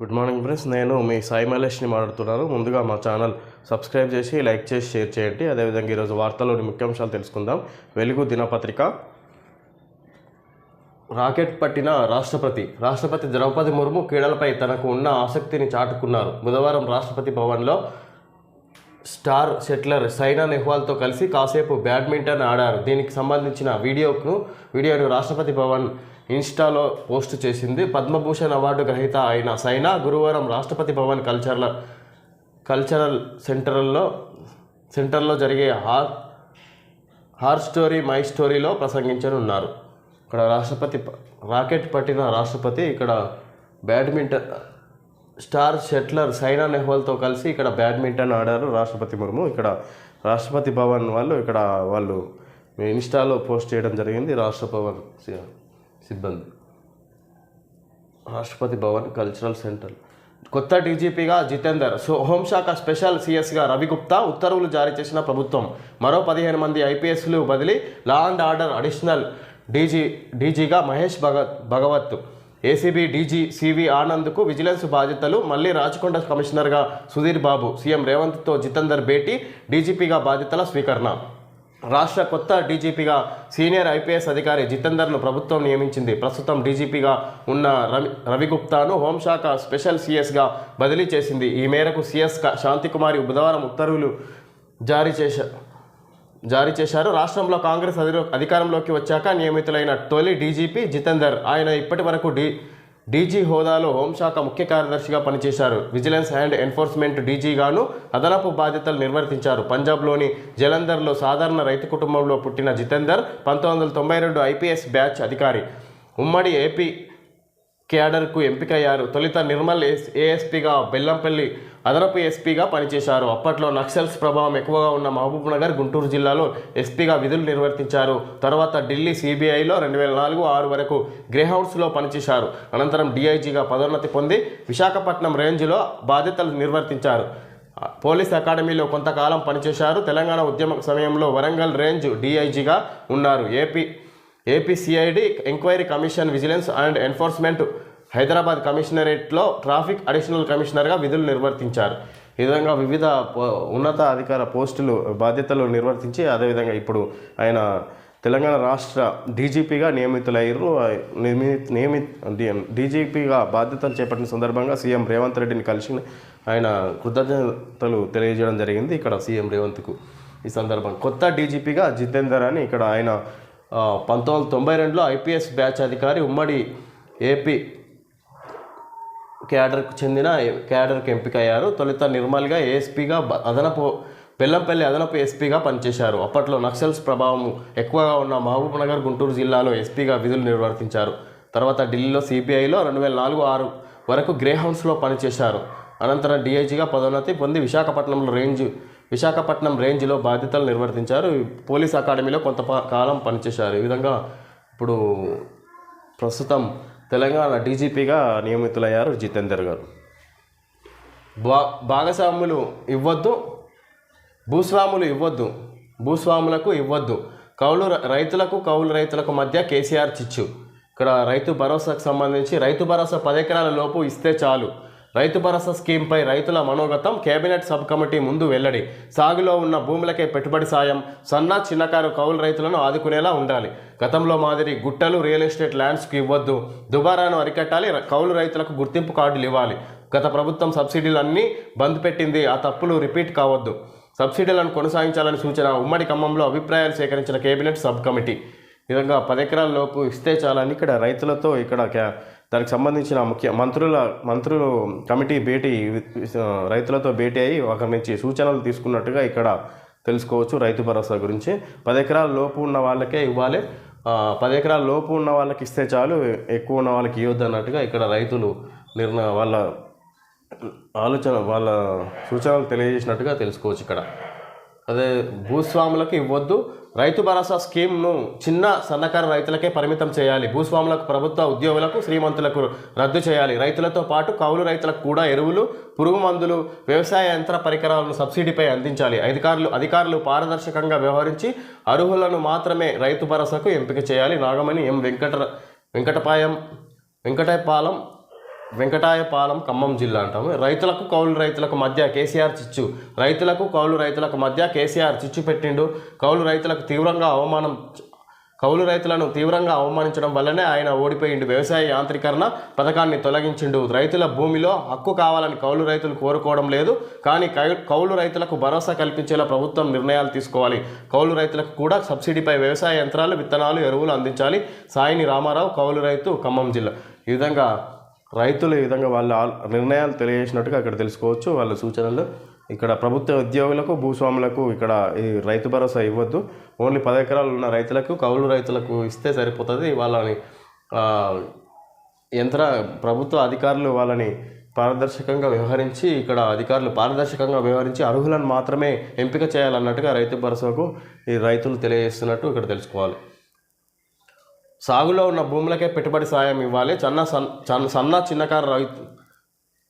Good morning friends. నేను మీ సాయి మలేష్ని మాట్లాడుతున్నాను. ముందుగా మా ఛానల్ సబ్స్క్రైబ్ చేసి లైక్ చేసి షేర్ చేయండి. అదేవిధంగా ఈరోజు వార్తల్లోని ముఖ్యాంశాలు తెలుసుకుందాం. వెలుగు దినపత్రిక. రాకెట్ పట్టిన రాష్ట్రపతి. రాష్ట్రపతి ద్రౌపది ముర్ము క్రీడలపై తనకు ఉన్న ఆసక్తిని చాటుకున్నారు. బుధవారం రాష్ట్రపతి భవన్లో స్టార్ సెట్లర్ సైనా నెహ్వాల్తో కలిసి కాసేపు బ్యాడ్మింటన్ ఆడారు. దీనికి సంబంధించిన వీడియోను వీడియోను రాష్ట్రపతి భవన్ ఇన్స్టాలో పోస్ట్ చేసింది. పద్మభూషణ్ అవార్డు గ్రహీత అయిన సైనా గురువారం రాష్ట్రపతి భవన్ కల్చరల్ కల్చరల్ సెంటర్లో సెంటర్లో జరిగే హార్ హార్ స్టోరీ మై స్టోరీలో ప్రసంగించనున్నారు. ఇక్కడ రాష్ట్రపతి రాకెట్ పట్టిన రాష్ట్రపతి ఇక్కడ బ్యాడ్మింటన్ స్టార్ షెట్లర్ సైనా నెహ్వాల్తో కలిసి ఇక్కడ బ్యాడ్మింటన్ ఆడారు రాష్ట్రపతి ముర్ము. ఇక్కడ రాష్ట్రపతి భవన్ వాళ్ళు ఇక్కడ వాళ్ళు ఇన్స్టాలో పోస్ట్ చేయడం జరిగింది. రాష్ట్ర భవన్ సిబ్బంది. Rashtrapati Bhavan cultural centre. కొత్త డీజీపీగా జితేందర్. సో హోంశాఖ స్పెషల్ సిఎస్గా రవిగుప్తా ఉత్తర్వులు జారీ చేసిన ప్రభుత్వం. మరో పదిహేను మంది ఐపీఎస్లు బదిలీ law and order additional DG డీజీగా Mahesh భగ భగవత్. ఏసీబీ డీజీ సివి ఆనంద్కు విజిలెన్స్ బాధ్యతలు మళ్ళీ రాచకొండ కమిషనర్గా సుధీర్ బాబు సీఎం రేవంత్తో జితేందర్ భేటీ డీజీపీగా బాధ్యతల స్వీకరణ. రాష్ట్ర కొత్త డీజీపీగా సీనియర్ ఐపీఎస్ అధికారి జితేందర్ను ప్రభుత్వం నియమించింది. ప్రస్తుతం డీజీపీగా ఉన్న రవి రవిగుప్తాను హోంశాఖ స్పెషల్ సీఎస్గా బదిలీ చేసింది. ఈ మేరకు సీఎస్ క- శాంతికుమారి బుధవారం ఉత్తర్వులు జారీ చేశారు జారీ చేశారు. రాష్ట్రంలో కాంగ్రెస్ అధి అధికారంలోకి వచ్చాక నియమితులైన తొలి డీజీపీ జితేందర్. ఆయన ఇప్పటి వరకు డీ డీజీ హోదాలో హోంశాఖ ముఖ్య కార్యదర్శిగా పనిచేశారు. విజిలెన్స్ అండ్ ఎన్ఫోర్స్మెంట్ డీజీగాను అదనపు బాధ్యతలు నిర్వర్తించారు. పంజాబ్లోని జలంధర్లో సాధారణ రైతు కుటుంబంలో పుట్టిన జితేందర్ పంతొమ్మిది వందల తొంభై రెండు ఐపీఎస్ బ్యాచ్ అధికారి. ఉమ్మడి ఏపీ క్యాడర్కు ఎంపికయ్యారు. తొలుత నిర్మల్ ఎస్ ఏఎస్పీగా బెల్లంపల్లి అదనపు ఎస్పీగా పనిచేశారు. అప్పట్లో నక్సల్స్ ప్రభావం ఎక్కువగా ఉన్న మహబూబ్ నగర్ గుంటూరు జిల్లాలో ఎస్పీగా విధులు నిర్వర్తించారు. తర్వాత ఢిల్లీ సిబిఐలో రెండు వేల నాలుగు ఆరు వరకు గ్రేహౌండ్స్లో పనిచేశారు. అనంతరం డీఐజీగా పదోన్నతి పొంది విశాఖపట్నం రేంజ్లో బాధ్యతలు నిర్వర్తించారు. పోలీస్ అకాడమీలో కొంతకాలం పనిచేశారు. తెలంగాణ ఉద్యమ సమయంలో వరంగల్ రేంజ్ డీఐజీగా ఉన్నారు. AP APCID enquiry commission vigilance and enforcement Hyderabad కమిషనరేట్లో traffic additional కమిషనర్గా విధులు నిర్వర్తించారు. ఈ విధంగా వివిధ ఉన్నత అధికార పోస్టులు బాధ్యతలు నిర్వర్తించి అదేవిధంగా ఇప్పుడు ఆయన తెలంగాణ రాష్ట్ర డీజీపీగా నియమితులయ్యారు. నియమి నియమి డీజీపీగా బాధ్యతలు చేపట్టిన సందర్భంగా సీఎం రేవంత్ రెడ్డిని కలిసి ఆయన కృతజ్ఞతలు తెలియజేయడం జరిగింది. ఇక్కడ సీఎం రేవంత్కు ఈ సందర్భం. కొత్త డీజీపీగా జితేందర్ అని ఇక్కడ ఆయన పంతొమ్మిది వందల తొంభై రెండులో ఐపీఎస్ బ్యాచ్ అధికారి ఉమ్మడి ఏపీ క్యాడర్కు చెందిన క్యాడర్కి ఎంపికయ్యారు. తొలుత నిర్మల్గా ఏఎస్పీగా అదనపు బెల్లంపల్లి అదనపు ఎస్పీగా పనిచేశారు. అప్పట్లో నక్సల్స్ ప్రభావం ఎక్కువగా ఉన్న మహబూబ్ నగర్ గుంటూరు జిల్లాలో ఎస్పీగా విధులు నిర్వర్తించారు. తర్వాత ఢిల్లీలో సిబిఐలో రెండు వేల నాలుగు ఆరు వరకు గ్రేహౌండ్స్లో పనిచేశారు. అనంతరం డీఐజీగా పదోన్నతి పొంది విశాఖపట్నంలో రేంజ్ విశాఖపట్నం రేంజ్లో బాధ్యతలు నిర్వర్తించారు. పోలీస్ అకాడమీలో కొంత కాలం పనిచేశారు. ఈ విధంగా ఇప్పుడు ప్రస్తుతం తెలంగాణ డీజీపీగా నియమితులయ్యారు జితేందర్ గారు. భా భాగస్వాములు ఇవ్వద్దు భూస్వాములు ఇవ్వద్దు భూస్వాములకు ఇవ్వద్దు. కౌలు రైతులకు కౌలు రైతులకు మధ్య కేసీఆర్ చిచ్చు. ఇక్కడ రైతు భరోసాకు సంబంధించి రైతు భరోసా పది ఎకరాల లోపు ఇస్తే చాలు. రైతు భరోసా స్కీమ్పై రైతుల మనోగతం కేబినెట్ సబ్ కమిటీ ముందు వెల్లడి. సాగులో ఉన్న భూములకే పెట్టుబడి సాయం సన్న చిన్నకారు కౌలు రైతులను ఆదుకునేలా ఉండాలి. గతంలో మాదిరి గుట్టలు రియల్ ఎస్టేట్ ల్యాండ్స్కి ఇవ్వద్దు. దుబారాను అరికట్టాలి కౌలు రైతులకు గుర్తింపు కార్డులు ఇవ్వాలి. గత ప్రభుత్వం సబ్సిడీలన్నీ బంద్ పెట్టింది ఆ తప్పులు రిపీట్ కావద్దు. సబ్సిడీలను కొనసాగించాలని సూచన ఉమ్మడి ఖమ్మంలో అభిప్రాయాలు సేకరించిన కేబినెట్ సబ్ కమిటీ. విధంగా పది ఎకరాల లోపు ఇస్తే చాలని ఇక్కడ రైతులతో ఇక్కడ క్యా- దానికి సంబంధించిన ముఖ్య మంత్రుల మంత్రులు కమిటీ భేటీ రైతులతో భేటీ అయ్యి ఒకరి నుంచి సూచనలు తీసుకున్నట్టుగా ఇక్కడ తెలుసుకోవచ్చు రైతు భరోసా గురించి. పది ఎకరాల లోపు ఉన్న వాళ్ళకే ఇవ్వాలి. పది ఎకరాల లోపు ఉన్న వాళ్ళకి ఇస్తే చాలు. ఎక్కువ ఉన్న వాళ్ళకి ఇవ్వద్దు అన్నట్టుగా ఇక్కడ రైతులు నిర్ణయ వాళ్ళ ఆలోచన వాళ్ళ సూచనలు తెలియజేసినట్టుగా తెలుసుకోవచ్చు ఇక్కడ. అదే భూస్వాములకు ఇవ్వద్దు. రైతు భరోసా స్కీమ్ను చిన్న సన్నకారు రైతులకే పరిమితం చేయాలి. భూస్వాములకు ప్రభుత్వ ఉద్యోగులకు శ్రీమంతులకు రద్దు చేయాలి. రైతులతో పాటు కౌలు రైతులకు కూడా ఎరువులు పురుగు మందులు వ్యవసాయ యంత్ర పరికరాలను సబ్సిడీపై అందించాలి. అధికారులు అధికారులు పారదర్శకంగా వ్యవహరించి అర్హులను మాత్రమే రైతు భరోసాకు ఎంపిక చేయాలి. నాగమణి ఎం వెంకట వెంకటపాయం వెంకటపాలెం వెంకటాయపాలెం ఖమ్మం జిల్లా అంటాము. రైతులకు కౌలు రైతులకు మధ్య కేసీఆర్ చిచ్చు. రైతులకు కౌలు రైతులకు మధ్య కేసీఆర్ చిచ్చు పెట్టిండు. కౌలు రైతులకు తీవ్రంగా అవమానం కౌలు రైతులను తీవ్రంగా అవమానించడం వల్లనే ఆయన ఓడిపోయిండు. వ్యవసాయ యాంత్రీకరణ పథకాన్ని తొలగించిండు. రైతుల భూమిలో హక్కు కావాలని కౌలు రైతులు కోరుకోవడం లేదు. కానీ కౌలు రైతులకు భరోసా కల్పించేలా ప్రభుత్వం నిర్ణయాలు తీసుకోవాలి. కౌలు రైతులకు కూడా సబ్సిడీపై వ్యవసాయ యంత్రాలు విత్తనాలు ఎరువులు అందించాలి. సాయిని రామారావు కౌలు రైతు ఖమ్మం జిల్లా. ఈ విధంగా రైతులు ఈ విధంగా వాళ్ళ నిర్ణయాలు తెలియజేసినట్టుగా అక్కడ తెలుసుకోవచ్చు. వాళ్ళ సూచనలు ఇక్కడ ప్రభుత్వ ఉద్యోగులకు భూస్వాములకు ఇక్కడ ఈ రైతు భరోసా ఇవ్వద్దు. ఓన్లీ పది ఎకరాలు ఉన్న రైతులకు కౌలు రైతులకు ఇస్తే సరిపోతుంది. వాళ్ళని యంత్ర ప్రభుత్వ అధికారులు వాళ్ళని పారదర్శకంగా వ్యవహరించి ఇక్కడ అధికారులు పారదర్శకంగా వ్యవహరించి అర్హులను మాత్రమే ఎంపిక చేయాలన్నట్టుగా రైతు భరోసాకు ఈ రైతులు తెలియజేస్తున్నట్టు ఇక్కడ తెలుసుకోవాలి. సాగులో ఉన్న భూములకే పెట్టుబడి సాయం ఇవ్వాలి. చిన్న సన్ సన్న చిన్నకారు రైతు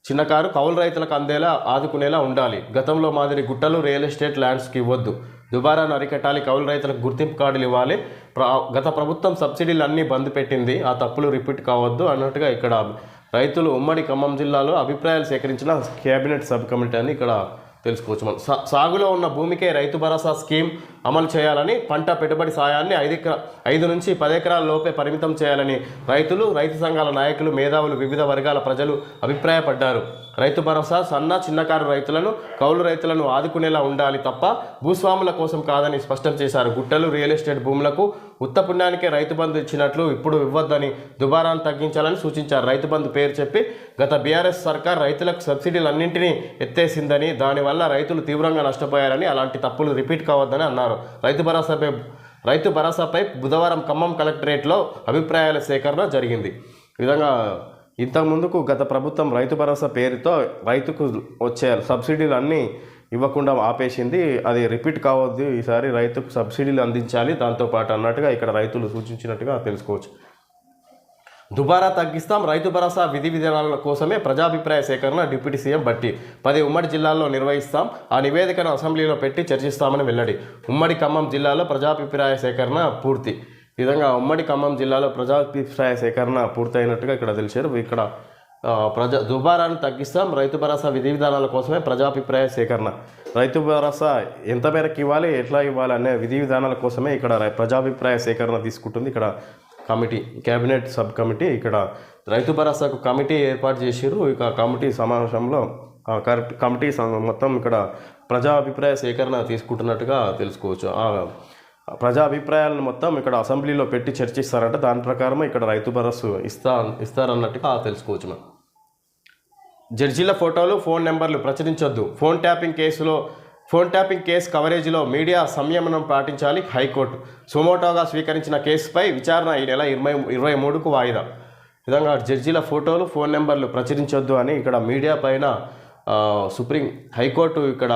చిన్నకారు కౌలు రైతులకు అందేలా ఆదుకునేలా ఉండాలి. గతంలో మాదిరి గుట్టలు రియల్ ఎస్టేట్ ల్యాండ్స్కి ఇవ్వద్దు. దుబారాను అరికట్టాలి కౌలు రైతులకు గుర్తింపు కార్డులు ఇవ్వాలి. గత ప్రభుత్వం సబ్సిడీలు అన్నీ బంద్ పెట్టింది. ఆ తప్పులు రిపీట్ కావద్దు అన్నట్టుగా ఇక్కడ రైతులు ఉమ్మడి ఖమ్మం జిల్లాలో అభిప్రాయాలు సేకరించిన కేబినెట్ సబ్ కమిటీ అని ఇక్కడ తెలుసుకోవచ్చు మనం. సాగులో ఉన్న భూమికే రైతు భరోసా స్కీమ్ అమలు చేయాలని పంట పెట్టుబడి సాయాన్ని ఐదు ఐదు నుంచి పది ఎకరాల లోపే పరిమితం చేయాలని రైతులు రైతు సంఘాల నాయకులు మేధావులు వివిధ వర్గాల ప్రజలు అభిప్రాయపడ్డారు. రైతు భరోసా సన్న చిన్నకారు రైతులను కౌలు రైతులను ఆదుకునేలా ఉండాలి తప్ప భూస్వాముల కోసం కాదని స్పష్టం చేశారు. గుట్టలు రియల్ ఎస్టేట్ భూములకు ఉత్తపుణ్యానికే రైతు బంధు ఇచ్చినట్లు ఇప్పుడు ఇవ్వద్దని దుబారాన్ని తగ్గించాలని సూచించారు. రైతు బంధు పేరు చెప్పి గత బీఆర్ఎస్ సర్కార్ రైతులకు సబ్సిడీలన్నింటినీ ఎత్తేసిందని దానివల్ల రైతులు తీవ్రంగా నష్టపోయారని అలాంటి తప్పులు రిపీట్ కావద్దని అన్నారు. రైతు భరోసాపై రైతు భరోసాపై బుధవారం ఖమ్మం కలెక్టరేట్లో అభిప్రాయాల సేకరణ జరిగింది. విధంగా ఇంతకుముందుకు గత ప్రభుత్వం రైతు భరోసా పేరుతో రైతుకు వచ్చే సబ్సిడీలు అన్నీ ఇవ్వకుండా ఆపేసింది. అది రిపీట్ కావద్దు. ఈసారి రైతుకు సబ్సిడీలు అందించాలి. దాంతోపాటు అన్నట్టుగా ఇక్కడ రైతులు సూచించినట్టుగా తెలుసుకోవచ్చు. దుబారా తగ్గిస్తాం రైతు భరోసా విధి విధానాల కోసమే ప్రజాభిప్రాయ సేకరణ డిప్యూటీ సీఎం బట్టి. పది ఉమ్మడి జిల్లాల్లో నిర్వహిస్తాం ఆ నివేదికను అసెంబ్లీలో పెట్టి చర్చిస్తామని వెల్లడి. ఉమ్మడి ఖమ్మం జిల్లాలో ప్రజాభిప్రాయ సేకరణ పూర్తి. విధంగా ఉమ్మడి ఖమ్మం జిల్లాలో ప్రజాభిప్రాయ సేకరణ పూర్తయినట్టుగా ఇక్కడ తెలిసారు ఇక్కడ ప్రజా దుబారాన్ని తగ్గిస్తాం రైతు భరోసా విధి విధానాల కోసమే ప్రజాభిప్రాయ సేకరణ. రైతు భరోసా ఎంత మేరకు ఇవ్వాలి ఎట్లా ఇవ్వాలి అనే విధి విధానాల కోసమే ఇక్కడ రై- ప్రజాభిప్రాయ సేకరణ తీసుకుంటుంది. ఇక్కడ కమిటీ కేబినెట్ సబ్ కమిటీ ఇక్కడ రైతు భరోసాకు కమిటీ ఏర్పాటు చేసిర్రు. ఇక కమిటీ సమావేశంలో కమిటీ మొత్తం ఇక్కడ ప్రజా అభిప్రాయ సేకరణ తీసుకుంటున్నట్టుగా తెలుసుకోవచ్చు. ప్రజా అభిప్రాయాలను మొత్తం ఇక్కడ అసెంబ్లీలో పెట్టి చర్చిస్తారంట. దాని ప్రకారం ఇక్కడ రైతు భరోసా ఇస్తా ఇస్తారన్నట్టుగా తెలుసుకోవచ్చు మనం. జడ్జీల ఫోటోలు ఫోన్ నెంబర్లు ప్రచురించొద్దు. ఫోన్ ట్యాపింగ్ కేసులో ఫోన్ ట్యాపింగ్ కేసు కవరేజీలో మీడియా సంయమనం పాటించాలి హైకోర్టు. సుమోటోగా స్వీకరించిన కేసుపై విచారణ ఈ నెల ఇరవై ఇరవై మూడుకు వాయిదా. విధంగా జడ్జీల ఫోటోలు ఫోన్ నెంబర్లు ప్రచురించొద్దు అని ఇక్కడ మీడియా పైన సుప్రీం హైకోర్టు ఇక్కడ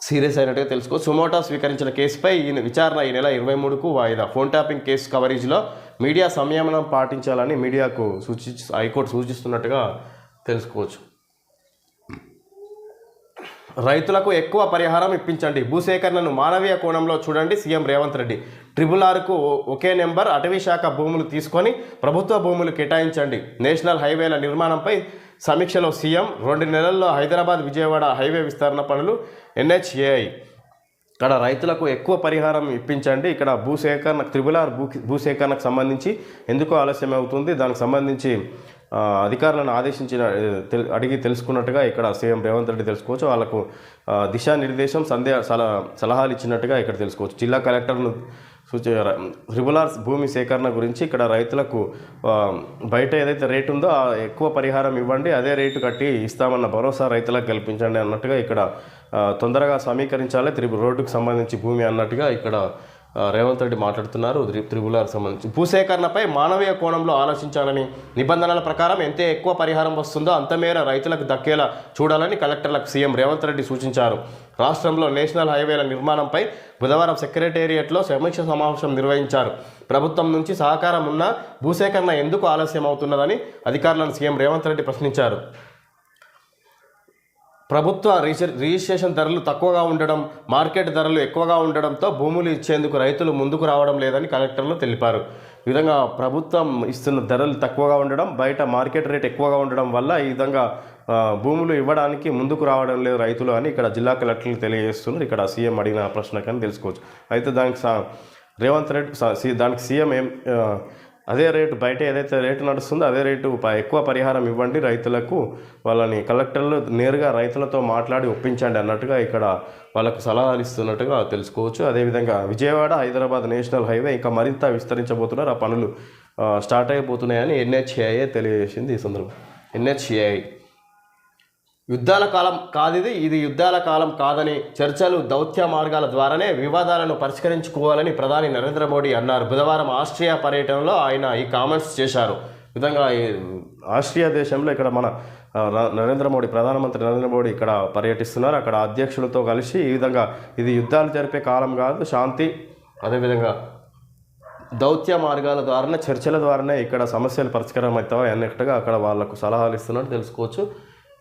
సీరియస్ అయినట్టుగా తెలుసుకో సుమోటా స్వీకరించిన కేసుపై ఈ విచారణ ఈ నెల ఇరవై మూడుకు వాయిదా. ఫోన్ ట్యాపింగ్ కేసు కవరేజ్లో మీడియా సంయమనం పాటించాలని మీడియాకు సూచి హైకోర్టు సూచిస్తున్నట్టుగా తెలుసుకోవచ్చు. రైతులకు ఎక్కువ పరిహారం ఇప్పించండి. భూసేకరణను మానవీయ కోణంలో చూడండి సీఎం రేవంత్ రెడ్డి. ట్రిపుల్ ఆర్కు ఒకే నెంబర్ అటవీ శాఖ భూములు తీసుకొని ప్రభుత్వ భూములు కేటాయించండి. నేషనల్ హైవేల నిర్మాణంపై సమీక్షలో సీఎం రెండు నెలల్లో హైదరాబాద్ విజయవాడ హైవే విస్తరణ పనులు ఎన్హెచ్ఏఐ. ఇక్కడ రైతులకు ఎక్కువ పరిహారం ఇప్పించండి. ఇక్కడ భూసేకరణ త్రిబుల్ ఆర్ భూ భూసేకరణకు సంబంధించి ఎందుకు ఆలస్యం అవుతుంది దానికి సంబంధించి అధికారులను ఆదేశించిన తెల్- అడిగి తెలుసుకున్నట్టుగా ఇక్కడ సీఎం రేవంత్ రెడ్డి తెలుసుకోవచ్చు. వాళ్ళకు దిశానిర్దేశం సందేహ సలహా సలహాలు ఇచ్చినట్టుగా ఇక్కడ తెలుసుకోవచ్చు. జిల్లా కలెక్టర్ను సూచ రిబులార్స్ భూమి సేకరణ గురించి ఇక్కడ రైతులకు బయట ఏదైతే రేటు ఉందో ఎక్కువ పరిహారం ఇవ్వండి అదే రేటు కట్టి ఇస్తామన్న భరోసా రైతులకు కల్పించండి అన్నట్టుగా ఇక్కడ తొందరగా సమీకరించాలి. త్రిపు రోడ్డుకు సంబంధించి భూమి అన్నట్టుగా ఇక్కడ రేవంత్ రెడ్డి మాట్లాడుతున్నారు. త్రి- సంబంధించి. భూసేకరణపై మానవీయ కోణంలో ఆలోచించాలని నిబంధనల ప్రకారం ఎంత ఎక్కువ పరిహారం వస్తుందో అంతమేర రైతులకు దక్కేలా చూడాలని కలెక్టర్లకు సీఎం రేవంత్ రెడ్డి సూచించారు. రాష్ట్రంలో నేషనల్ హైవేల నిర్మాణంపై బుధవారం సెక్రటేరియట్లో సమీక్ష సమావేశం నిర్వహించారు. ప్రభుత్వం నుంచి సహకారం ఉన్నా భూసేకరణ ఎందుకు ఆలస్యం అవుతున్నదని అధికారులను సీఎం రేవంత్ రెడ్డి ప్రశ్నించారు. ప్రభుత్వ రిజిస్ట్రేషన్ ధరలు తక్కువగా ఉండడం మార్కెట్ ధరలు ఎక్కువగా ఉండడంతో భూములు ఇచ్చేందుకు రైతులు ముందుకు రావడం లేదని కలెక్టర్లు తెలిపారు. ఈ విధంగా ప్రభుత్వం ఇస్తున్న ధరలు తక్కువగా ఉండడం బయట మార్కెట్ రేట్ ఎక్కువగా ఉండడం వల్ల ఈ విధంగా భూములు ఇవ్వడానికి ముందుకు రావడం లేదు రైతులు అని ఇక్కడ జిల్లా కలెక్టర్లు తెలియజేస్తున్నారు. ఇక్కడ సీఎం అడిగిన ప్రశ్న కానీ తెలుసుకోవచ్చు. అయితే దానికి రేవంత్ రెడ్డి దానికి సీఎం ఏం అదే రేటు బయట ఏదైతే రేటు నడుస్తుందో అదే రేటు ఎక్కువ పరిహారం ఇవ్వండి రైతులకు. వాళ్ళని కలెక్టర్లు నేరుగా రైతులతో మాట్లాడి ఒప్పించండి అన్నట్టుగా ఇక్కడ వాళ్ళకు సలహాలు ఇస్తున్నట్టుగా తెలుసుకోవచ్చు. అదేవిధంగా విజయవాడ హైదరాబాద్ నేషనల్ హైవే ఇంకా మరింత విస్తరించబోతున్నారు. ఆ పనులు స్టార్ట్ అయిపోతున్నాయని ఎన్హెచ్ఏఐ తెలియజేసింది ఈ సందర్భం ఎన్హెచ్ఏఐ యుద్ధాల కాలం కాదిది ఇది యుద్ధాల కాలం కాదని చర్చలు దౌత్య మార్గాల ద్వారానే వివాదాలను పరిష్కరించుకోవాలని ప్రధాని నరేంద్ర మోడీ అన్నారు. బుధవారం ఆస్ట్రియా పర్యటనలో ఆయన ఈ కామెంట్స్ చేశారు. విధంగా ఈ ఆస్ట్రియా దేశంలో ఇక్కడ మన నరేంద్ర మోడీ ప్రధానమంత్రి నరేంద్ర మోడీ ఇక్కడ పర్యటిస్తున్నారు. అక్కడ అధ్యక్షులతో కలిసి ఈ విధంగా ఇది యుద్ధాలు జరిపే కాలం కాదు శాంతి అదేవిధంగా దౌత్య మార్గాల ద్వారానే చర్చల ద్వారానే ఇక్కడ సమస్యలు పరిష్కారం అవుతావా అన్నట్టుగా అక్కడ వాళ్ళకు సలహాలు ఇస్తున్నట్టు తెలుసుకోవచ్చు.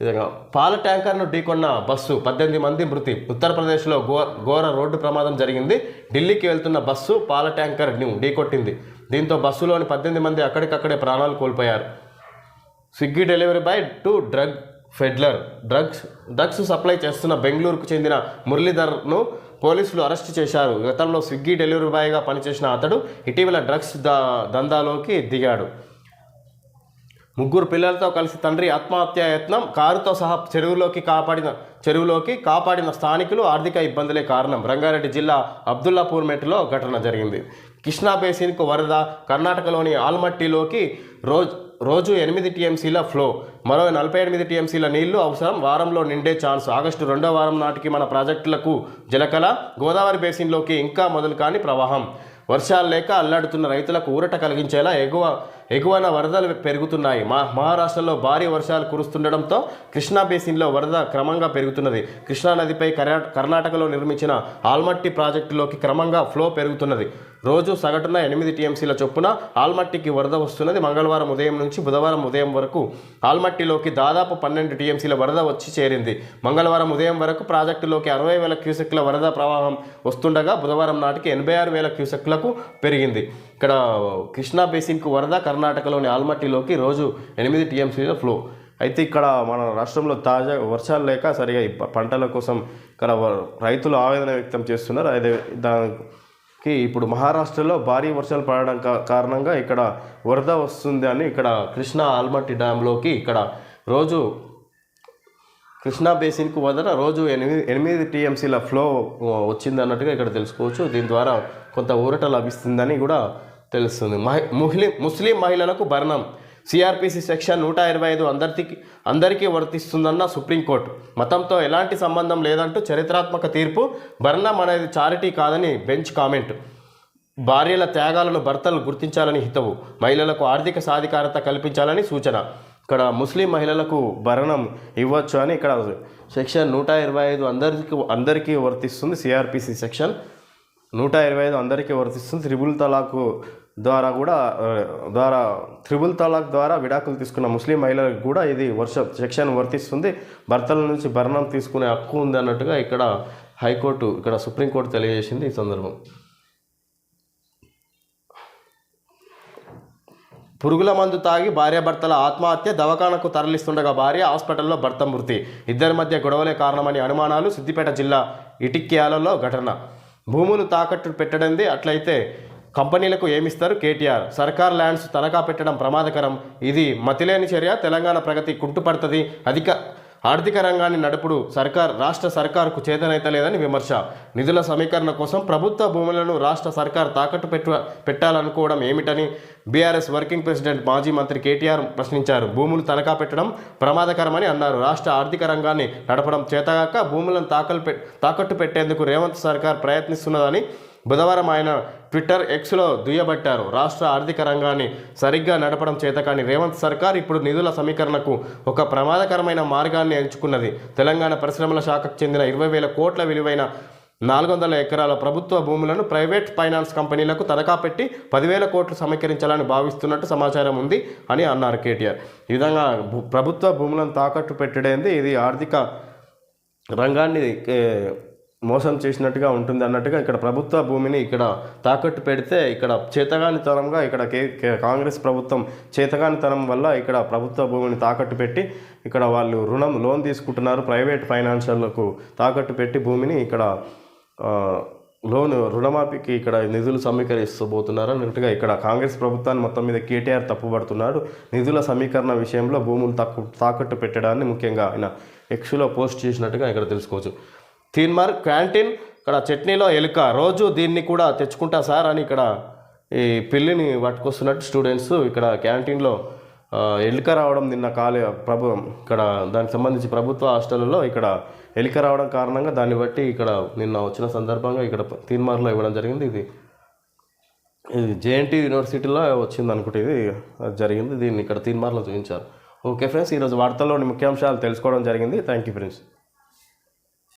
విధంగా పాల ట్యాంకర్ను ఢీకొన్న బస్సు పద్దెనిమిది మంది మృతి. ఉత్తరప్రదేశ్లో ఘో ఘోర రోడ్డు ప్రమాదం జరిగింది. ఢిల్లీకి వెళ్తున్న బస్సు పాల ట్యాంకర్ను ఢీకొట్టింది. దీంతో బస్సులోని పద్దెనిమిది మంది అక్కడికక్కడే ప్రాణాలు కోల్పోయారు. Swiggy delivery boy to drug peddler. Drugs drugs supply చేస్తున్న బెంగళూరుకు చెందిన మురళీధర్ను పోలీసులు అరెస్ట్ చేశారు. గతంలో స్విగ్గీ డెలివరీ బాయ్గా పనిచేసిన అతడు ఇటీవల డ్రగ్స్ దందాలోకి దిగాడు. ముగ్గురు పిల్లలతో కలిసి తండ్రి ఆత్మహత్యా యత్నం కారుతో సహా చెరువులోకి కాపాడిన చెరువులోకి కాపాడిన స్థానికులు ఆర్థిక ఇబ్బందులే కారణం. రంగారెడ్డి జిల్లా అబ్దుల్లాపూర్ మెట్లో ఘటన జరిగింది. కృష్ణా బేసిన్కు వరద కర్ణాటకలోని ఆల్మట్టిలోకి రోజు రోజు ఎనిమిది టీఎంసీల ఫ్లో మరో నలభై ఎనిమిది టీఎంసీల నీళ్ళు అవసరం వారంలో నిండే ఛాన్స్. ఆగస్టు రెండో వారం నాటికి మన ప్రాజెక్టులకు జలకళ గోదావరి బేసిన్లోకి ఇంకా మొదలు కాని ప్రవాహం. వర్షాలు లేక అల్లాడుతున్న రైతులకు ఊరట కలిగించేలా ఎగువ ఎగువన వరదలు పెరుగుతున్నాయి. మా మహారాష్ట్రలో భారీ వర్షాలు కురుస్తుండడంతో కృష్ణా బేసిన్లో వరద క్రమంగా పెరుగుతున్నది. కృష్ణా నదిపై కర్ణాటకలో నిర్మించిన ఆల్మట్టి ప్రాజెక్టులోకి క్రమంగా ఫ్లో పెరుగుతున్నది. రోజు సగటున ఎనిమిది టీఎంసీల చొప్పున ఆల్మట్టికి వరద వస్తున్నది. మంగళవారం ఉదయం నుంచి బుధవారం ఉదయం వరకు ఆల్మట్టిలోకి దాదాపు పన్నెండు టీఎంసీల వరద వచ్చి చేరింది. మంగళవారం ఉదయం వరకు ప్రాజెక్టులోకి అరవై వేల క్యూసెక్ల వరద ప్రవాహం వస్తుండగా బుధవారం నాటికి ఎనభై ఆరు వేల క్యూసెక్లకు పెరిగింది. ఇక్కడ కృష్ణా బేసిన్కు వరద కర్ణాటకలోని ఆల్మట్టిలోకి రోజు ఎనిమిది టీఎంసీల ఫ్లో. అయితే ఇక్కడ మన రాష్ట్రంలో తాజా వర్షాలు లేక సరిగా ఈ పంటల కోసం ఇక్కడ రైతులు ఆవేదన వ్యక్తం చేస్తున్నారు. అదే దానికి ఇప్పుడు మహారాష్ట్రలో భారీ వర్షాలు పడడం కారణంగా ఇక్కడ వరద వస్తుంది అని ఇక్కడ కృష్ణా ఆల్మట్టి డ్యాంలోకి ఇక్కడ రోజు కృష్ణా బేసిన్కు వదన రోజు ఎనిమిది ఎనిమిది టీఎంసీల ఫ్లో వచ్చింది అన్నట్టుగా ఇక్కడ తెలుసుకోవచ్చు. దీని ద్వారా కొంత ఊరట లభిస్తుందని కూడా తెలుస్తుంది. మహి ముస్లిం ముస్లిం మహిళలకు భరణం. సిఆర్పిసి సెక్షన్ నూట ఇరవై ఐదు అందరికి అందరికీ వర్తిస్తుందన్న సుప్రీంకోర్టు. మతంతో ఎలాంటి సంబంధం లేదంటూ చరిత్రాత్మక తీర్పు భరణం అనేది చారిటీ కాదని బెంచ్ కామెంట్. భార్యల త్యాగాలను భర్తలు గుర్తించాలని హితవు. మహిళలకు ఆర్థిక సాధికారత కల్పించాలని సూచన. ఇక్కడ ముస్లిం మహిళలకు భరణం ఇవ్వచ్చు అని ఇక్కడ సెక్షన్ నూట ఇరవై ఐదు అందరికీ అందరికీ వర్తిస్తుంది. సిఆర్పిసి సెక్షన్ నూట ఇరవై ఐదు అందరికీ వర్తిస్తుంది. త్రిబుల్ తలాకు ద్వారా కూడా ద్వారా త్రిబుల్ తలాక్ ద్వారా విడాకులు తీసుకున్న ముస్లిం మహిళలకు కూడా ఇది వర్ష శిక్షను వర్తిస్తుంది. భర్తల నుంచి భరణం తీసుకునే హక్కు ఉంది అన్నట్టుగా ఇక్కడ హైకోర్టు ఇక్కడ సుప్రీంకోర్టు తెలియజేసింది ఈ సందర్భం. పురుగుల మందు తాగి భార్యాభర్తల ఆత్మహత్య దవాఖానకు తరలిస్తుండగా భార్య హాస్పిటల్లో భర్త మృతి. ఇద్దరి మధ్య గొడవలే కారణమని అనుమానాలు సిద్దిపేట జిల్లా ఇటిక్యాలలో ఘటన. భూములు తాకట్టు పెట్టడంది అట్లయితే కంపెనీలకు ఏమిస్తారు కేటీఆర్? సర్కార్ ల్యాండ్స్ తనఖా పెట్టడం ప్రమాదకరం. ఇది మతిలేని చర్య. తెలంగాణ ప్రగతి కుంటుపడుతుంది. అధిక ఆర్థిక రంగాన్ని నడుపుడు సర్కార్ రాష్ట్ర సర్కారుకు చేతనైతలేదని విమర్శ. నిధుల సమీకరణ కోసం ప్రభుత్వ భూములను రాష్ట్ర సర్కార్ తాకట్టు పెట్టు పెట్టాలనుకోవడం ఏమిటని బీఆర్ఎస్ వర్కింగ్ ప్రెసిడెంట్ మాజీ మంత్రి కేటీఆర్ ప్రశ్నించారు. భూములు తనఖా పెట్టడం ప్రమాదకరమని అన్నారు. రాష్ట్ర ఆర్థిక రంగాన్ని నడపడం చేతగాక భూములను తాకలు పె తాకట్టు పెట్టేందుకు రేవంత్ సర్కార్ ప్రయత్నిస్తున్నదని బుధవారం ఆయన ట్విట్టర్ ఎక్స్లో దుయ్యబట్టారు. రాష్ట్ర ఆర్థిక రంగాన్ని సరిగ్గా నడపడం చేత కానీ రేవంత్ సర్కార్ ఇప్పుడు నిధుల సమీకరణకు ఒక ప్రమాదకరమైన మార్గాన్ని ఎంచుకున్నది. తెలంగాణ పరిశ్రమల శాఖకు చెందిన ఇరవై వేల కోట్ల విలువైన నాలుగు వందల ఎకరాల ప్రభుత్వ భూములను ప్రైవేట్ ఫైనాన్స్ కంపెనీలకు తనఖా పెట్టి పదివేల కోట్లు సమీకరించాలని భావిస్తున్నట్టు సమాచారం ఉంది అని అన్నారు కేటీఆర్. ఈ విధంగా ప్రభుత్వ భూములను తాకట్టు పెట్టడేంది ఇది ఆర్థిక రంగాన్ని మోసం చేసినట్టుగా ఉంటుంది అన్నట్టుగా ఇక్కడ ప్రభుత్వ భూమిని ఇక్కడ తాకట్టు పెడితే ఇక్కడ చేతగానితనంగా ఇక్కడ కే కాంగ్రెస్ ప్రభుత్వం చేతగానితనం వల్ల ఇక్కడ ప్రభుత్వ భూమిని తాకట్టు పెట్టి ఇక్కడ వాళ్ళు రుణం లోన్ తీసుకుంటున్నారు ప్రైవేట్ ఫైనాన్షియర్లకు తాకట్టు పెట్టి భూమిని ఇక్కడ లోన్ రుణమాఫీకి ఇక్కడ నిధులు సమీకరిస్తబోతున్నారు. అన్నట్టుగా ఇక్కడ కాంగ్రెస్ ప్రభుత్వాన్ని మొత్తం మీద కేటీఆర్ తప్పుపడుతున్నాడు నిధుల సమీకరణ విషయంలో భూములు తక్కు తాకట్టు పెట్టడాన్ని ముఖ్యంగా ఆయన ఎక్స్లో పోస్ట్ చేసినట్టుగా ఇక్కడ తెలుసుకోవచ్చు. తీన్మార్ క్యాంటీన్ ఇక్కడ చట్నీలో ఎలుక. రోజు దీన్ని కూడా తెచ్చుకుంటా సార్ అని ఇక్కడ ఈ పిల్లిని పట్టుకొస్తున్నట్టు స్టూడెంట్స్ ఇక్కడ క్యాంటీన్లో ఎలుక రావడం నిన్న కాలే ప్రభు ఇక్కడ దానికి సంబంధించి ప్రభుత్వ హాస్టల్లో ఇక్కడ ఎలుక రావడం కారణంగా దాన్ని బట్టి ఇక్కడ నిన్న వచ్చిన సందర్భంగా ఇక్కడ తీన్మార్లో ఇవ్వడం జరిగింది. ఇది ఇది జేఎన్టీ యూనివర్సిటీలో వచ్చింది అనుకుంటే ఇది జరిగింది. దీన్ని ఇక్కడ తీన్మార్లో చూపించారు. ఓకే ఫ్రెండ్స్ ఈరోజు వార్తల్లోని ముఖ్యాంశాలు తెలుసుకోవడం జరిగింది. Thank you friends.